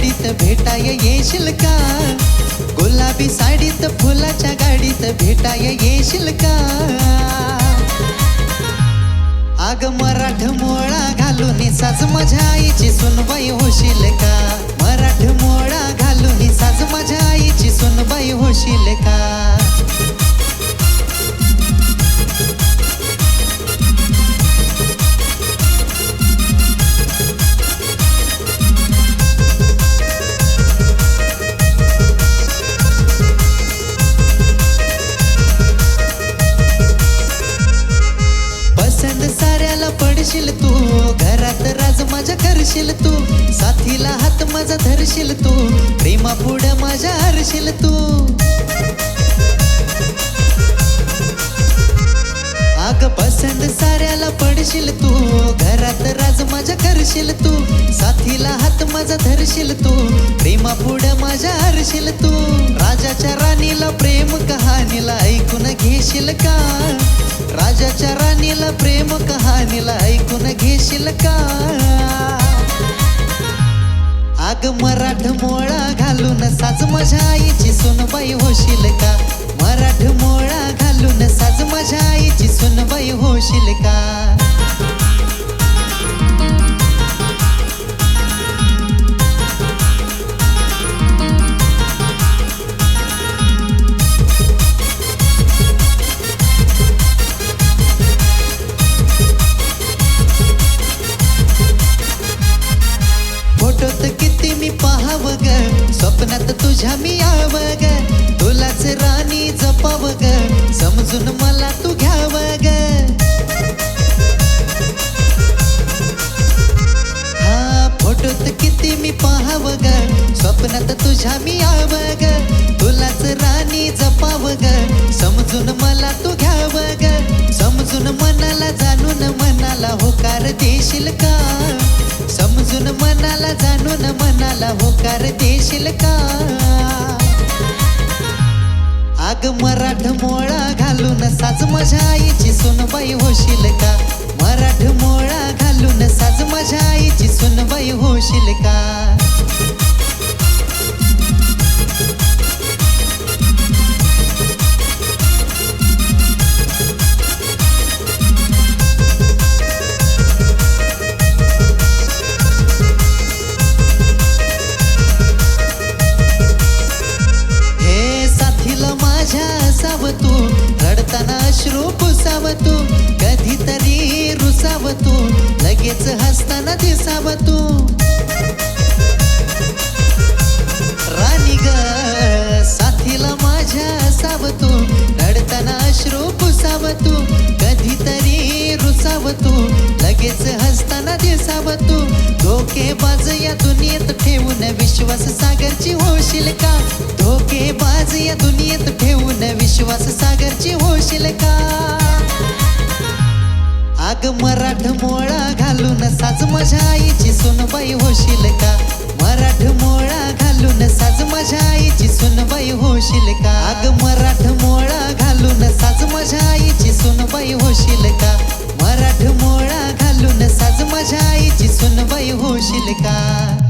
भेटाय येशील का? गुलाबी साडीत फुलाच्या गाडीत भेटाय येशील का? आग मराठ मोळा घालून साज माझ्या आईची सुनबाई होशील का? साऱ्याला पडशील तू. घरात राज माझ्या करशील तू. साथीला हात माझा धरशील तू. प्रेमा पुढे माझ्या हरशील तू. आग पसंत साऱ्याला पडशील तू. घरात राज माझ्या करशील तू. साथीला हात माझा धरशील तू. प्रेमा पुढे माझ्या हरशील तू. राजाच्या राणीला प्रेम कहाणीला ऐकून घेशील का? राजाच्या राणीला प्रेम घेशील का? आग मराठ मोळा घालून साज माझ्या आईची सुनबाई होशील का? मराठ मोळा घालून साज माझ्या आईची सुनबाई होशील का? फोटोत मी पाहाव ग? स्वप्नात तुझ्या मी यावं ग? तुलाच राणी जपाव ग? समजून मला तू घ्याव ग? हा फोटोत किती मी पाहाव ग? स्वप्नात तुझ्या मी यावं ग? तुलाच राणी जपाव ग? समजून मला तू घ्याव ग? समजून मनाला जाणून मनाला होकार देशील का? मनाला होकार देशील का? आग मराठ मोळा घालून साज माझ्या आईची सुनबाई होशील का? मराठ मोळा घालून साज माझ्या आईची सुनबाई होशील का? लगेच हसताना दिसावं तू धोकेबाज या दुनियेत ठेवून विश्वास सागरची होशील का? धोकेबाज या दुनियेत ठेवून विश्वास सागरची होशील का? आग मराठ मोळा घालून साज माझ्या आईची सुनबाई होशील का? मराठ मोळा घालून साज माझ्या आईची सुनबाई होशील का? आग मराठ मोळा घालून साज माझ्या आईची सुनबाई होशील का? सुनबाई होशील का?